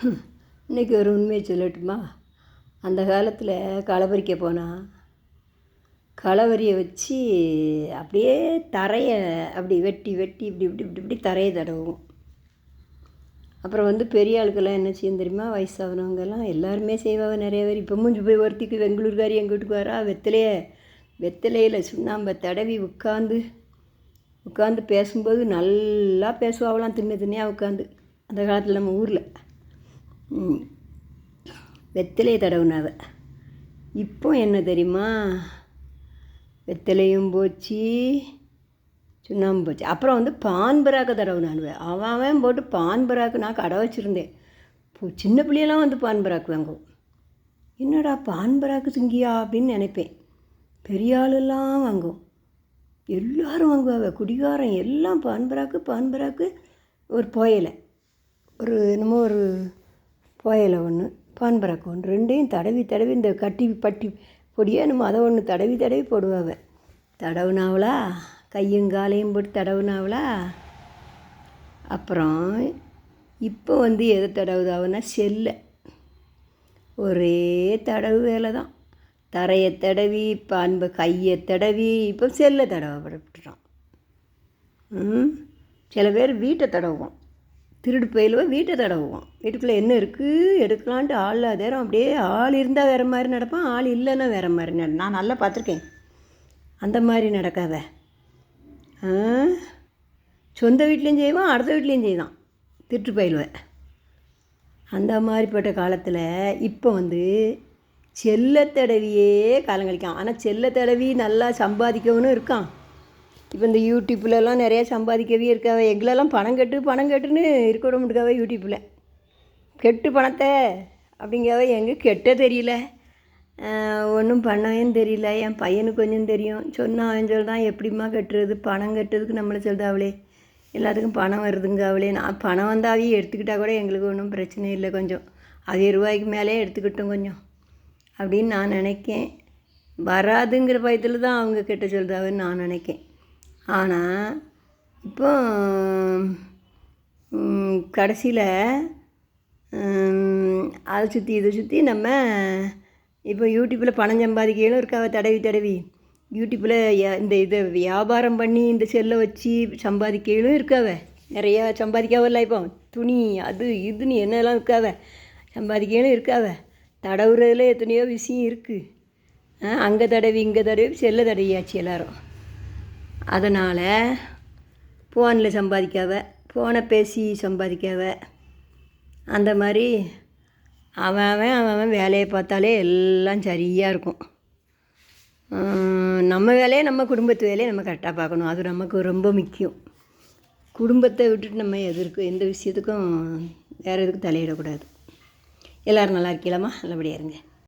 இன்றைக்கி ஒரு உண்மையை சொல்லட்டுமா? அந்த காலத்தில் களை போனால் களவரியை வச்சு அப்படியே தரையை அப்படி வெட்டி வெட்டி இப்படி இப்படி இப்படி இப்படி தரையை தடவும். அப்புறம் வந்து பெரிய ஆளுக்கெல்லாம் என்ன செய்யும் தெரியுமா? வயசானவங்கெல்லாம் எல்லாருமே செய்வாங்க நிறைய பேர். இப்போ மூஞ்சி போய் ஒருத்திக்கு பெங்களூர்காரி எங்கள் வீட்டுக்கு வரா? வெத்தலையே வெத்தலையில் சுண்ணாம்பை தடவி உட்காந்து உட்காந்து பேசும்போது நல்லா பேசுவாங்களாம் தின்னு தின்னையாக உட்காந்து அந்த காலத்தில் நம்ம ஊரில். வெத்தலையை தடவுனாவ. இப்போ என்ன தெரியுமா? வெத்தலையும் போச்சு சுண்ணாம்பு போச்சு. அப்புறம் வந்து பான் பராக்கு தடவுனானுவேன் அவன் அவன் போட்டு பான் பராக்கு நான் கடை வச்சுருந்தேன். இப்போ சின்ன பிள்ளையெல்லாம் வந்து பான் பராக்கு வாங்கும் என்னடா பான் பராக்கு சிங்கியா அப்படின்னு நினைப்பேன். பெரிய ஆளெல்லாம் வாங்கும் எல்லோரும் வாங்குவாங்க குடிகாரன் எல்லாம் பான் பராக்கு பான் பராக்கு ஒரு புயலை. ஒரு என்னமோ ஒரு புயலை ஒன்று பான்பராக்கு ஒன்று ரெண்டையும் தடவி தடவி இந்த கட்டி பட்டி பொடியே நம்ம அதை ஒன்று தடவி தடவி போடுவாங்க தடவுனாவளா? கையும் காலையும் போட்டு தடவுனாவளா? அப்புறம் இப்போ வந்து எதை தடவுதாவுன்னா செல்லை. ஒரே தடவு வேலை தான் தரையை தடவி இப்போ அன்பு கையை தடவி இப்போ செல்லை தடவை விட்டுட்டோம் ம்? சில பேர் வீட்டை தடவுவோம் திருடு போயிலுவ வீட்டை தடவுவோம் வீட்டுக்குள்ளே என்ன இருக்குது எடுக்கலான்ட்டு ஆள் இல்லாத நேரம் அப்படியே ஆள் இருந்தால் வேறு மாதிரி நடப்பான் ஆள் இல்லைன்னா வேறு மாதிரி நட நான் நல்லா பார்த்துருக்கேன். அந்த மாதிரி நடக்காத. ஆ? சொந்த வீட்லேயும் செய்வான் அடுத்த வீட்லேயும் செய்தான். திருட்டு பயிலுவேன் அந்த மாதிரிப்பட்ட காலத்தில் இப்போ வந்து செல்ல தடவியே காலம் கழிக்கான். ஆனால் செல்ல தடவி நல்லா சம்பாதிக்கவனும் இருக்கான். இப்போ இந்த யூடியூப்லலாம் நிறையா சம்பாதிக்கவே இருக்காவ எங்களெல்லாம் பணம் கட்டு பணம் கட்டுன்னு இருக்க விட முடியாவே யூடியூப்பில் கெட்டு பணத்தை அப்படிங்காவ எங்கே கெட்ட தெரியல. ஒன்றும் பண்ணவேன்னு தெரியல. என் பையனுக்கு கொஞ்சம் தெரியும். சொன்னான் அவன் சொல்கிறான் எப்படிம்மா கட்டுறது? பணம் கட்டுறதுக்கு நம்மளை சொல்கிறாவளே எல்லாத்துக்கும் பணம் வருதுங்க அவளே நான் பணம் வந்து அவையே கூட எங்களுக்கு ஒன்றும் பிரச்சனை இல்லை கொஞ்சம். அதே ரூபாய்க்கு மேலே எடுத்துக்கிட்டோம் கொஞ்சம். அப்படின்னு நான் நினைக்கேன். வராதுங்கிற பயத்தில் தான் அவங்க கிட்ட சொல்லுதாவன்னு நான் நினைக்கேன். ஆனால் இப்போ கடைசியில் அதை சுற்றி இதை சுற்றி நம்ம இப்போ யூடியூப்பில் பணம் சம்பாதிக்கணும் இருக்காவ தடவி தடவி. யூடியூப்பில் இந்த இதை வியாபாரம் பண்ணி இந்த செல்லை வச்சு சம்பாதிக்கையிலும் இருக்காவ நிறையா சம்பாதிக்காவில்ல இப்போ. துணி அது இதுன்னு என்னெல்லாம் இருக்காவ சம்பாதிக்கையிலும் இருக்காவ தடவுறதுல எத்தனையோ விஷயம் இருக்குது அங்கே தடவி இங்கே தடவி செல்லை தடவியாச்சு எல்லோரும். அதனால் ஃபோனில் சம்பாதிக்காவ ஃபோனை பேசி சம்பாதிக்காவ. அந்த மாதிரி அவன் அவன் அவன் அவன் வேலையை பார்த்தாலே எல்லாம் சரியாக இருக்கும். நம்ம வேலையை நம்ம குடும்பத்து வேலையை நம்ம கரெக்டாக பார்க்கணும். அது நமக்கு ரொம்ப முக்கியம். குடும்பத்தை விட்டுட்டு நம்ம எதற்கு எந்த விஷயத்துக்கும் வேறு எதுக்கும் தலையிடக்கூடாது. எல்லோரும் நல்லா இருக்கீங்களாம்மா? நல்லபடியாக இருங்க.